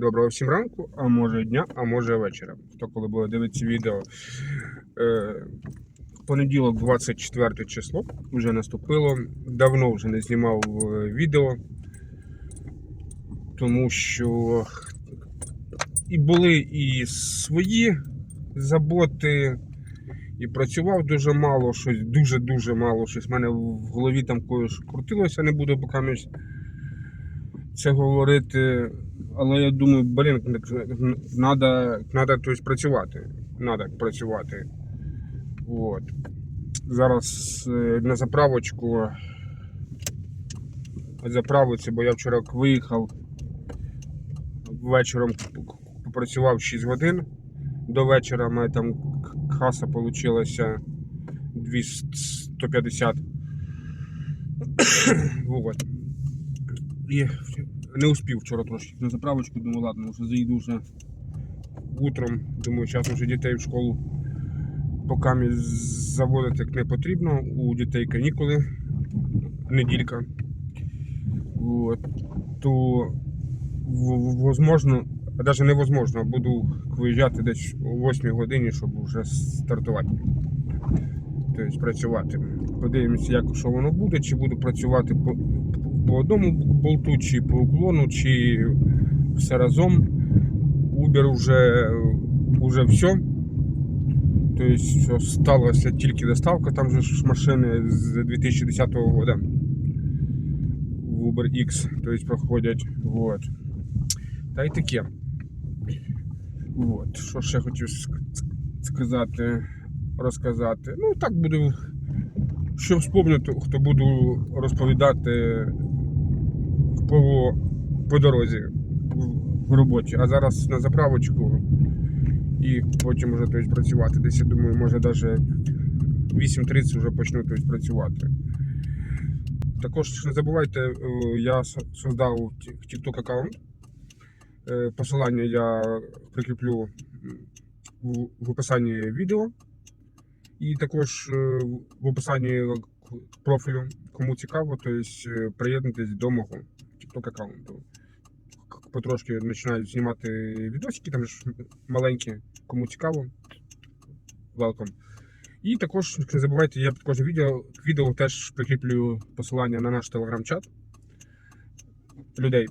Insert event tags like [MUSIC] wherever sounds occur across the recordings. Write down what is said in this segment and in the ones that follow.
Доброго всім ранку, а може дня, а може вечора. Хто коли буде дивитися відео. Е, понеділок, 24 число, вже наступило. Давно вже не знімав е, відео, тому що і були і свої заботи, і працював дуже мало, щось дуже-дуже мало. Щось в мене в голові там когось крутилося, не буду між це говорити. Але я думаю, блін, треба тобто, працювати. Надо працювати. От. Зараз е, на заправочку заправиться, бо я вчора виїхав вечором попрацював 6 годин. До вечора мене там каса вийшла 150. вот. І не успів вчора трошки на заправочку, думаю, ладно, вже заїду вже утром. Думаю, зараз вже дітей в школу мі заводити не потрібно. У дітей канікули, неділька. От. То возможно, а навіть невозможно, буду виїжджати десь о 8 годині, щоб вже стартувати. Тобто працювати. Подивимося, як що воно буде, чи буду працювати по, одному болту, чи по уклону, чи все разом. Uber вже, вже все. Тобто що сталося тільки доставка, там же ж машини з 2010 року в Uber X, тобто проходять. Вот. Та й таке. От. Що ще хотів сказати, розказати. Ну, так буду. Що вспомню, то- хто буду розповідати по, по дорозі в, роботі. А зараз на заправочку і потім вже тобто, працювати. Десь я думаю, може навіть 8.30 вже почну тобто, працювати. Також не забувайте, е, я со- создав TikTok аккаунт. Е, Посилання я прикріплю в описанні відео. І також е, в описанні профілю, кому цікаво, тобто приєднуйтесь до мого TikTok аккаунту. Потрошки починаю знімати відосики, там ж маленькі, кому цікаво. Welcome. І також не забувайте, я під кожне відео, відео теж прикріплю посилання на наш телеграм-чат. Людей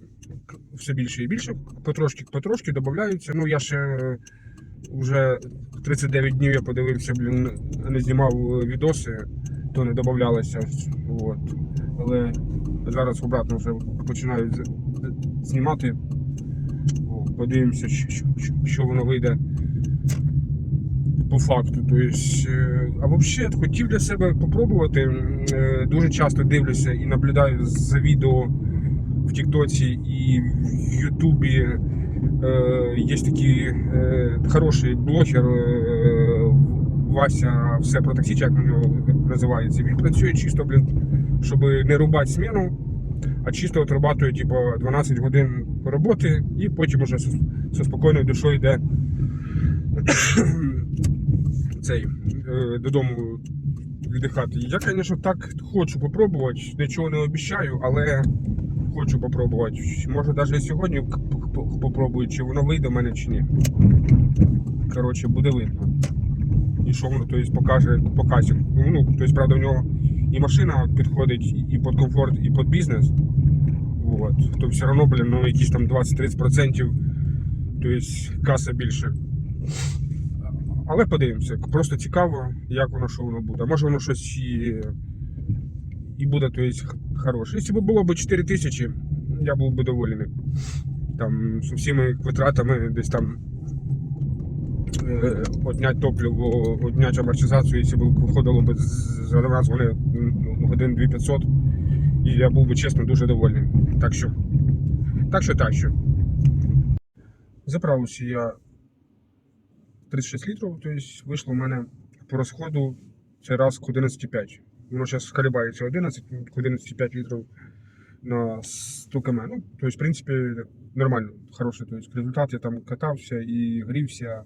все більше і більше, потрошки потрошки додаються. Ну я ще вже 39 днів я подивився, блін, не знімав відоси, то не додавалося. Але зараз обратно вже починаю з- знімати. Подивимося, що, воно вийде по факту. Тобто, а взагалі хотів для себе попробувати. Е, Дуже часто дивлюся і наблюдаю за відео в Тіктоці і в Ютубі. Е, Є такий хороший блогер Вася, все про таксі, як на нього називається. Він працює чисто, блін, щоб не рубати зміну, а чисто отрабатує типу, 12 годин роботи і потім уже зі спокійною душою йде [COUGHS] цей, е, додому віддихати. Я, звісно, так хочу попробувати, нічого не обіцяю, але хочу попробувати. Може навіть сьогодні попробую, чи воно вийде в мене чи ні. Коротше, буде видно. І що воно тобто, покаже по касі. Ну, тобто, правда, в нього і машина підходить і під комфорт, і під бізнес. Вот. То все одно, блін, ну якісь там 20-30%, тобто каса більше. Але подивимося, просто цікаво, як воно, що воно буде. Може воно щось і, і буде тобто, х- хороше. Якщо б було б 4 тисячі, я був би доволений. Там з усіма витратами десь там однять топливо, однять амортизацію, якщо б виходило б за нас вони м, годин 2500, і я був би чесно дуже довольний. Так що, так що, так що. Заправився я 36 літрів, тобто вийшло в мене по розходу цей раз к 11,5. Воно зараз колебається 11, к 11,5 літрів на 100 км. Ну, тобто, в принципі, нормально, хороший. Тобто, результат я там катався і грівся,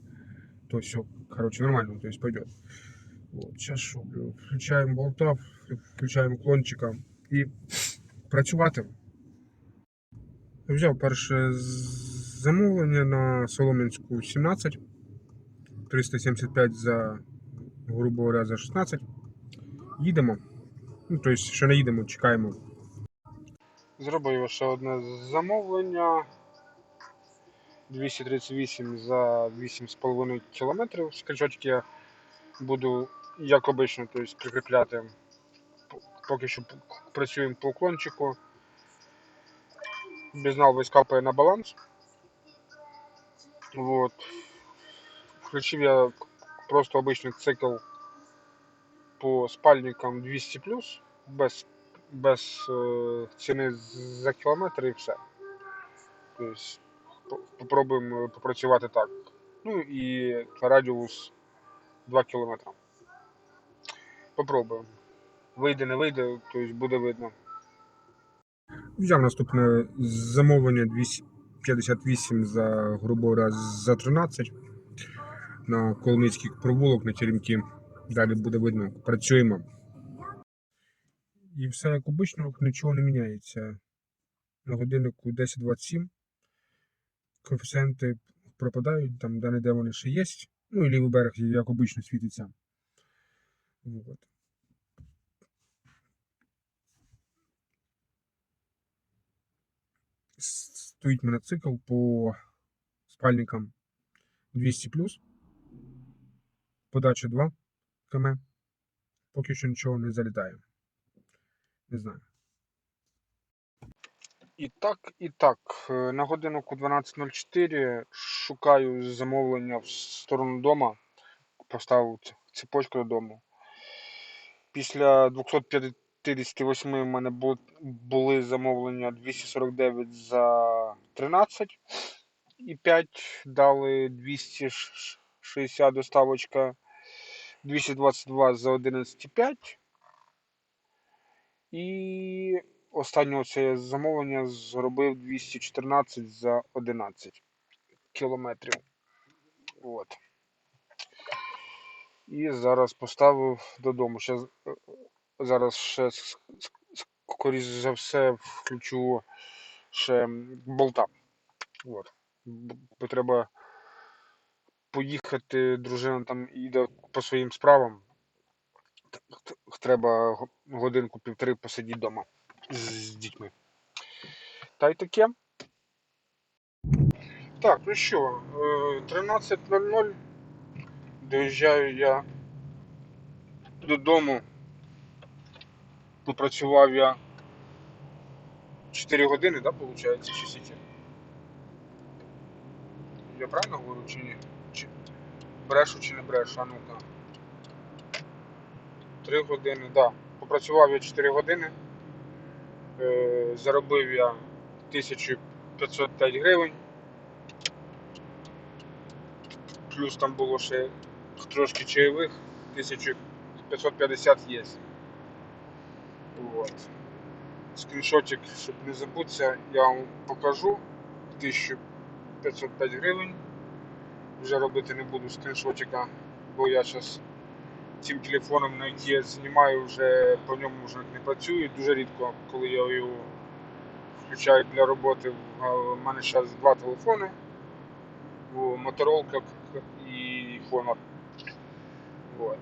то все, короче, нормально, тобто, пойдет. Вот, сейчас що, блю, включаємо болта, включаємо клончика і працювати. Взяв перше замовлення на Солом'янську 17. 375 за, грубо говоря, за 16. Їдемо. Ну, тобто, ще не їдемо, чекаємо. Зробив ще одне замовлення. 238 за 8,5 км. Скріншотики я буду, як обично, тобто, прикріпляти. Поки що працюємо по уклончику. Безнал весь капає на баланс. Вот. Включив я просто обычный цикл по спальникам 200 без, без е, ціни за кілометр і все. Тобто попробуємо попрацювати так. Ну і радіус 2 км. Попробуємо. Вийде, не вийде, тобто буде видно. Взяв наступне замовлення 258 за грубо говоря, за 13 на Коломийський провулок на Теремки. Далі буде видно. Працюємо. І все як обично, нічого не міняється. На годиннику 10.27 коефіцієнти пропадають, там де-не-де вони ще є. Ну і лівий берег, як обично, світиться. Вот. Стоїть мене цикл по спальникам 200 Подача 2 км. Поки що нічого не залітає. Не знаю. І так, і так. Е, На годиннику 12.04 шукаю замовлення в сторону дома. Поставив цепочку додому. Після 258 в мене були замовлення 249 за 13 і 5 дали 260 доставочка 222 за 11,5. І останнього це замовлення зробив 214 за 11 кілометрів. От. І зараз поставив додому. Ще, е, зараз ще скоріш за все включу ще болта. От. Бо треба поїхати, дружина там йде по своїм справам. Треба годинку-півтори посидіти вдома з, з дітьми. Та й таке. Так, ну що, е, 13.00. Доїжджаю я додому. Попрацював я 4 години, да, виходить, чи скільки? Я правильно говорю чи ні? Чи... Брешу чи не брешу, а ну-ка. 3 години, так. Да. Попрацював я 4 години. Е, заробив я 1505 гривень. Плюс там було ще трошки чайових, 1550 є. Вот. Скріншотик, щоб не забутися, я вам покажу. 1505 гривень. Вже робити не буду скріншотика, бо я зараз цим телефоном, на який я знімаю, вже по ньому вже працюю. Дуже рідко, коли я його включаю для роботи. У мене зараз два телефони. Моторолка і Honor. Вот.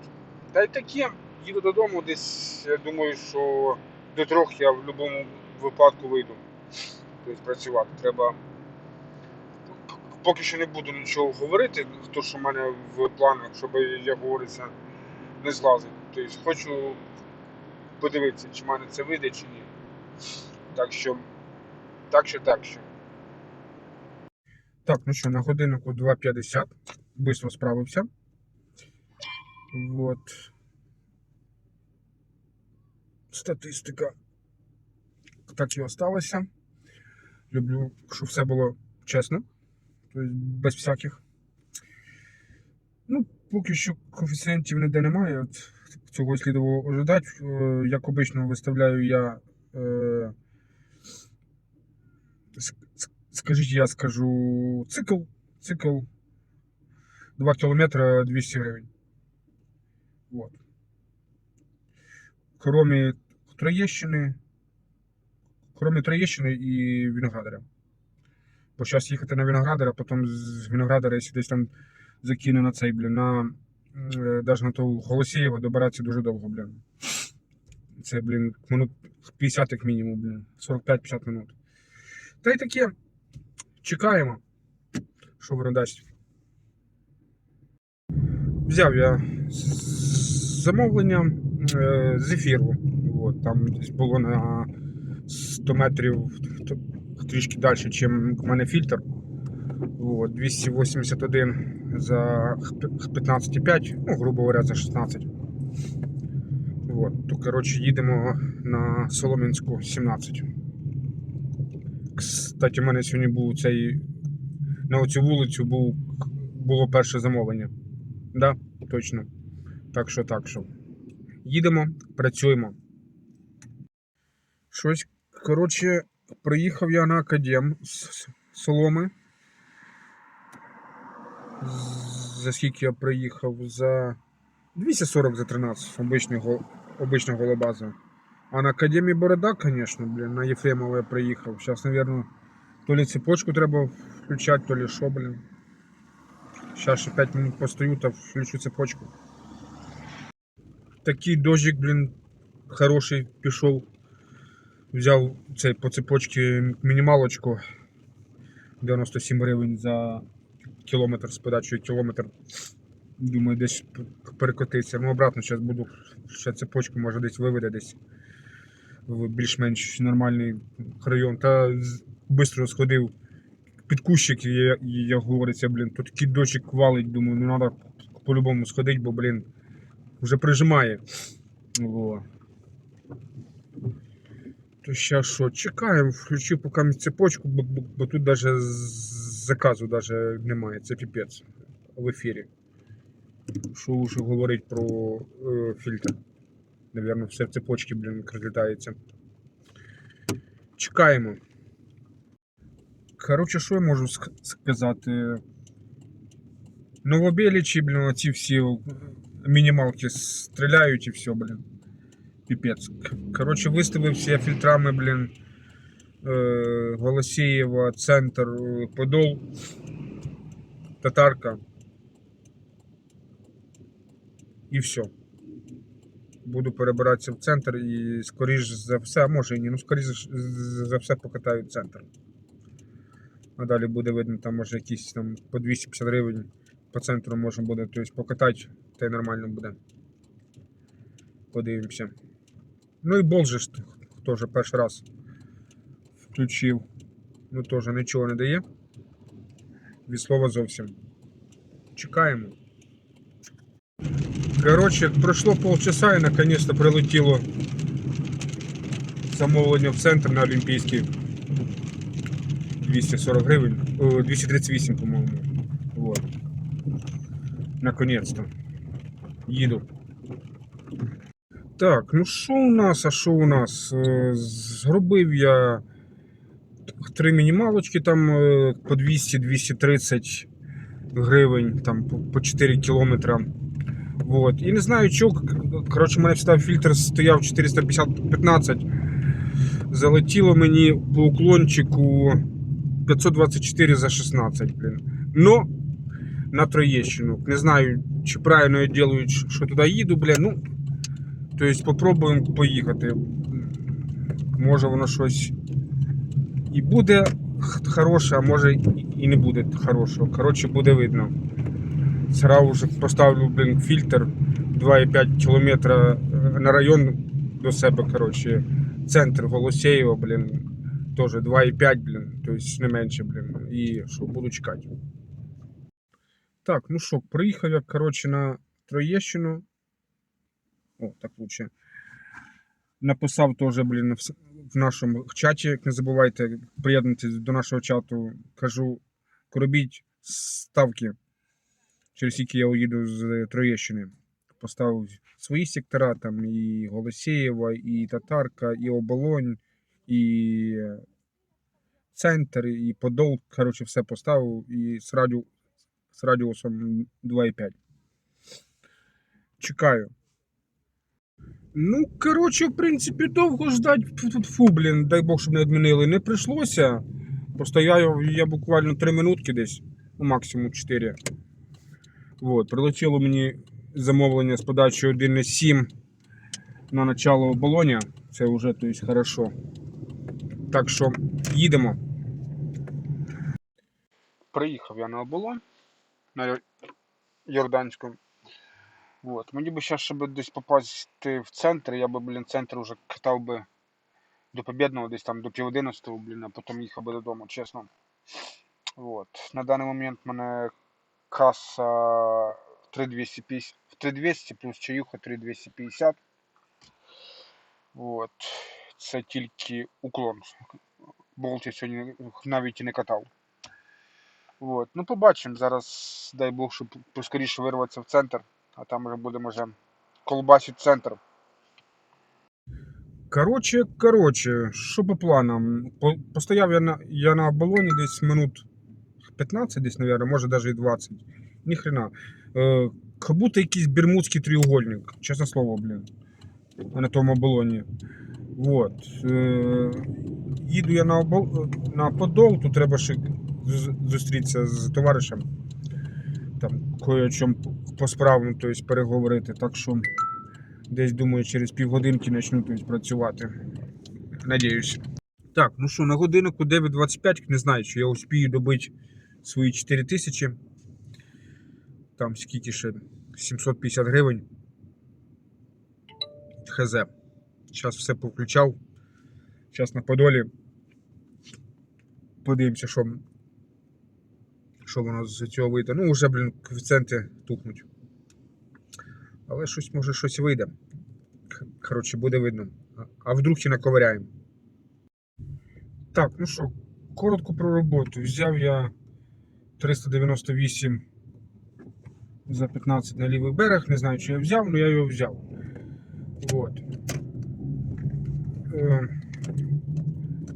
Та й таке, їду додому, десь я думаю, що до трьох я в будь-якому випадку вийду. Тобто працювати. Треба. Поки що не буду нічого говорити, то що в мене в планах, щоб, як говориться, не злазить. Тобто хочу подивитися, чи мене це вийде, чи ні. Так що, так що, так що. Так, ну що, на годиннику 2.50. Бистро справився. Вот. Статистика. Так і осталася. Люблю, щоб все було чесно. Тобто без всяких. Ну, поки що коефіцієнтів ніде немає. От цього слідувало ожидати. Е, Як обично виставляю я. Е, ск- ск- скажіть, я скажу цикл. Цикл 2 кілометри 200 гривень. Вот. Кроме Троєщини, кроме Троєщини і Виноградаря. Бо зараз їхати на Виноградар, а потім з Виноградара, якщо десь там закину на цей, блін, на е, даже на ту Голосієво добиратися дуже довго, блін. Це, блін, минут 50 як мінімум, блін. 45-50 минут. Та й таке. Чекаємо, що воно дасть. Взяв я замовлення е, з ефіру. От, там десь було на 100 метрів трішки далі, ніж у мене фільтр. От, 281 за 15,5, ну, грубо говоря, за 16. От, то, коротше, їдемо на Солом'янську 17. Кстати, у мене сьогодні був цей. На оцю вулицю був, було перше замовлення. Да, точно. Так що, так що. Їдемо, працюємо. Щось, коротше, приїхав я на академ з Соломи. За скільки я приїхав? За 240 за 13, обичний, гол- обична голобаза. А на Академії Борода, звісно, блін, на Єфремова я приїхав. Зараз, мабуть, то ли цепочку треба включати, то ли що, блін. Зараз ще 5 минут постою та включу цепочку. Такий дождик, блін, хороший пішов. Взяв цей по цепочці мінімалочку 97 гривень за кілометр з подачею кілометр. Думаю, десь перекотиться. Ну, обратно зараз буду ще цепочку, може десь виведе десь в більш-менш нормальний район. Та швидко сходив під кущик, як говориться, блін, тут такий дощик валить, думаю, ну треба по-любому сходити, бо, блін, вже прижимає. Во. То ще що, чекаємо, включу поки цепочку, бо, бо, бо тут навіть заказу даже немає, це піпець в ефірі. Що вже говорить про е, фільтр. Навірно, все в цепочці, блін, розлітається. Чекаємо. Коротше, що я можу ск- сказати? Новобелічі, блін, оці всі мінімалки стріляють і все, блін. Піпець. Коротше, виставився я фільтрами, блін. Е, Голосієва, центр, е, Подол, Татарка. І все. Буду перебиратися в центр і скоріш за все, може і ні, ну скоріш за- все покатаю центр. А далі буде видно, там може якісь там по 250 гривень по центру можна буде тобто, покатати, та й нормально буде. Подивимося. Ну і бол же ж теж перший раз включив. Ну теж нічого не дає. Від слова зовсім. Чекаємо. Коротше, пройшло полчаса і наконец-то прилетіло замовлення в центр на Олімпійський. 240 гривень. 238, по-моєму. Вот. Наконец-то. Їду. Так, ну що у нас, а що у нас? Е, Зробив я три мінімалочки там е, по 200-230 гривень, там по- по 4 кілометра. Вот. І не знаю, чого. Коротше, у мене всегда фільтр стояв 450-15. Залетіло мені по уклончику 524 за 16, блін. Но на Троєщину. Не знаю, чи правильно я делаю, що туди їду, блін. Ну, тобто попробуємо поїхати. Може воно щось і буде хороше, а може і- не буде хорошого. Коротше, буде видно. Сразу вже поставлю, блін, фільтр 2,5 кілометра е, на район до себе, коротше. Центр Голосєєва, блін, теж 2,5, блін, тобто не менше, блін. І що, буду чекати. Так, ну що, приїхав я, коротше, на Троєщину. О, так лучше. Написав теж, блін, в, нашому чаті, як не забувайте, приєднуйтесь до нашого чату. Кажу, робіть ставки, через які я уїду з Троєщини. Поставив свої сектора, там і Голосієва, і Татарка, і Оболонь, і Центр, і Подол. Коротше, все поставив і з радіусом 2,5. Чекаю. Ну, коротше, в принципі, довго ждать. Фу, блін, дай Бог, щоб не відмінили. Не прийшлося. Постояв я буквально 3 минутки десь, ну максимум 4. Вот. Прилетіло мені замовлення з подачі 1,7 на начало оболоня. Це вже то есть, хорошо. Так що їдемо. Приїхав я на оболонь на Йор- Йорданську. Вот. Мені би ще, щоб десь попасти в центр, я би, блін, центр уже катав би до Побєдного, десь там до пів одинадцятого, блін, а потім їхав би додому, чесно. Вот. На даний момент в мене каса 3250, в 3200 плюс чаюха 3250. Вот. Це тільки уклон. Болт я сьогодні навіть і не катав. Вот. Ну, побачимо. Зараз, дай Бог, щоб поскоріше вирватися в центр, а там вже будемо вже колбасити центр. Короче, короче, що по планам? Постояв я на, я на оболоні десь минут 15, десь, наверное, може навіть і 20. Ніхрена. Е, как будто якийсь бермудський треугольник, чесне слово, блін. На тому оболоні. Вот. Е, їду я на, обол... на Подол, тут треба ще зустрітися з товаришем. Кое чому по справам, тобто переговорити. Так що десь думаю, через півгодинки почну тобто, працювати. Надіюсь. Так, ну що, на годиннику 9.25, не знаю, чи я успію добити свої 4 тисячі. Там скільки ще 750 гривень. Хз. Зараз все повключав. Зараз на Подолі. Подивимося, що, що воно з цього вийде. Ну, вже, блін, коефіцієнти тухнуть. Але щось може щось вийде. Коротше, буде видно. А- вдруг і наковиряємо. Так, ну що, коротко про роботу. Взяв я 398 за 15 на лівий берег. Не знаю, чи я взяв, але я його взяв. Вот. Е,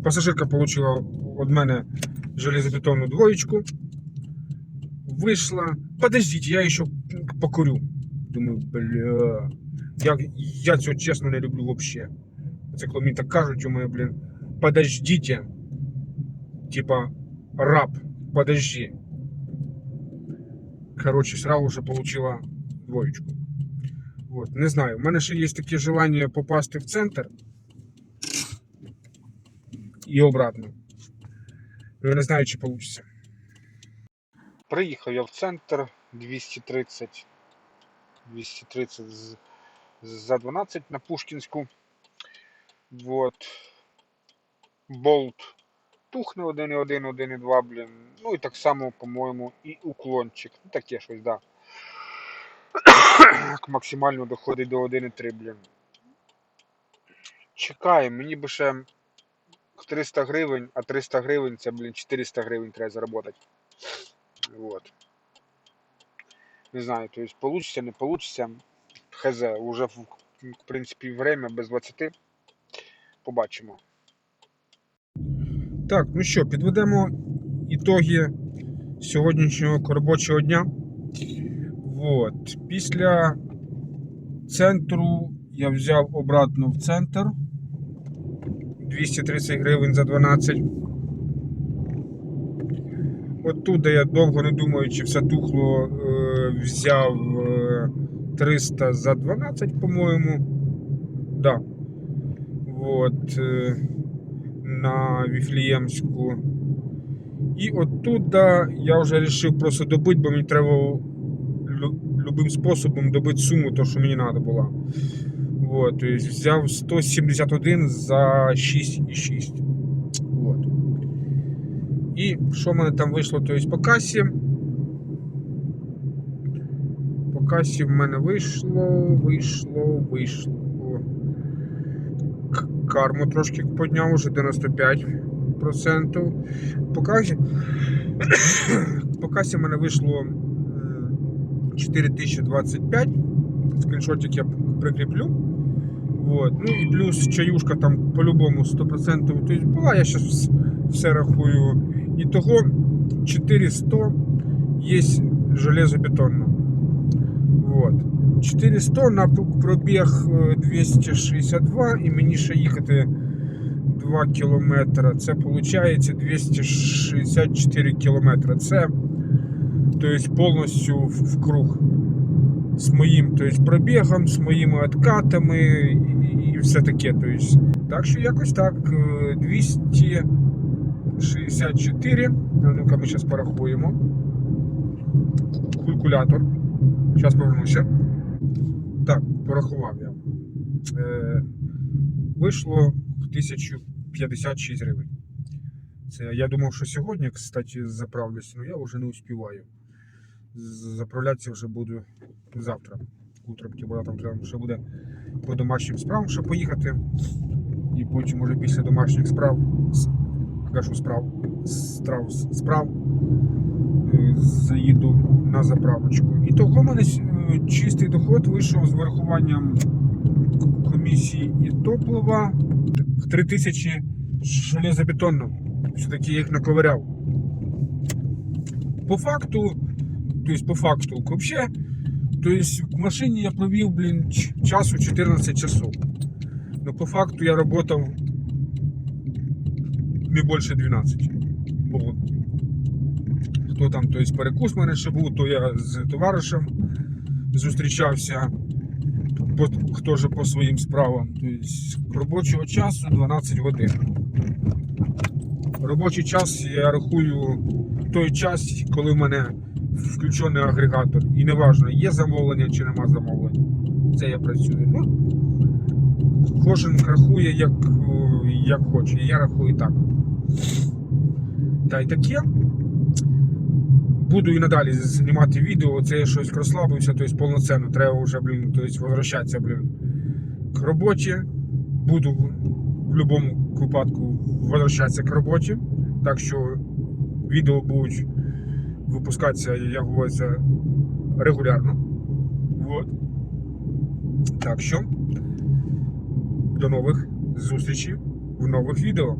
Пасажирка отримала від мене железобетонну двоєчку. Вийшла. Подождіть, я ще покурю. Думаю, бля. Я, я цього чесно не люблю вообще. Це коли мені так кажуть, у мене, блін, подождите. Типа, раб, подожди. Короче, сразу же получила двоечку. Вот, не знаю. У мене ще є таке желання попасти в центр і обратно. Ну, Я не знаю, чи вийде. Приїхав я в центр 230. 230 за 12 на Пушкінську. Вот. Болт тухне 1,1, 1,2, блін. Ну і так само, по-моєму, і уклончик. Ну таке щось, да. [COUGHS] Максимально доходить до 1,3, блін. Чекаємо, мені би ще 300 гривень, а 300 гривень це, блін, 400 гривень треба заработати. Вот. Не знаю, то есть получится, не получится. Хз, уже в, принципі время без 20. Побачимо. Так, ну що, підведемо ітоги сьогоднішнього робочого дня. Вот. Після центру я взяв обратно в центр 230 гривень за 12. Оттуда я довго не думаючи, все тухло, е, взяв е, 300 за 12, по-моєму. Да. Вот. Е, на Віфліємську. І оттуда я вже вирішив просто добити, бо мені треба лю- любим способом добити суму, то, що мені треба то есть взяв 171 за 6,6. І що в мене там вийшло? То есть по касі. По касі в мене вийшло, вийшло, вийшло. Карму трошки підняв уже 95%. По касі, [COUGHS] по касі в мене вийшло 4025. Скріншотик я прикріплю. Вот. Ну і плюс чаюшка там по-любому 100% то була, я зараз все рахую. Ітого 400 є железобетонно. Вот. 400 на пробіг 262 і мені ще їхати 2 кілометри. Це виходить 264 кілометри. Це тобто, повністю в круг. З моїм тобто, пробігом, з моїми откатами і, і все таке. Тобто. Так що якось так э, 200. 64. Ну-ка, ми зараз порахуємо. Калькулятор. Зараз повернуся. Так, порахував я. Е, Вийшло 1056 гривень. Це, Я думав, що сьогодні, кстати, заправлюся, але я вже не успіваю. Заправлятися вже буду завтра. Утром, бо там ще буде по домашнім справам щоб поїхати. І потім, може, після домашніх справ кажу справ, страв, справ, е, заїду на заправочку. І того в мене е, чистий доход вийшов з врахуванням комісії і топлива 3000 железобетонно. Все-таки їх наковиряв. По факту, то есть по факту, вообще, то есть в машині я провів, блін, часу 14 часов. Но по факту я работал не більше 12. Було. Хто там, то есть перекус мене ще був, то я з товаришем зустрічався. Хто же по своїм справам. Тобто робочого часу 12 годин. Робочий час я рахую той час, коли в мене включений агрегатор. І неважно, є замовлення чи нема замовлення. Це я працюю. Ну, кожен рахує як, як хоче. Я рахую так. Та й таке. Буду і надалі знімати відео. Це я щось розслабився, тобто повноцінно. Треба вже, блін, тобто возвращатися, блін, к роботі. Буду в будь-якому випадку возвращатися к роботі. Так що відео будуть випускатися, як говориться, регулярно. Вот. Так що до нових зустрічей в нових відео.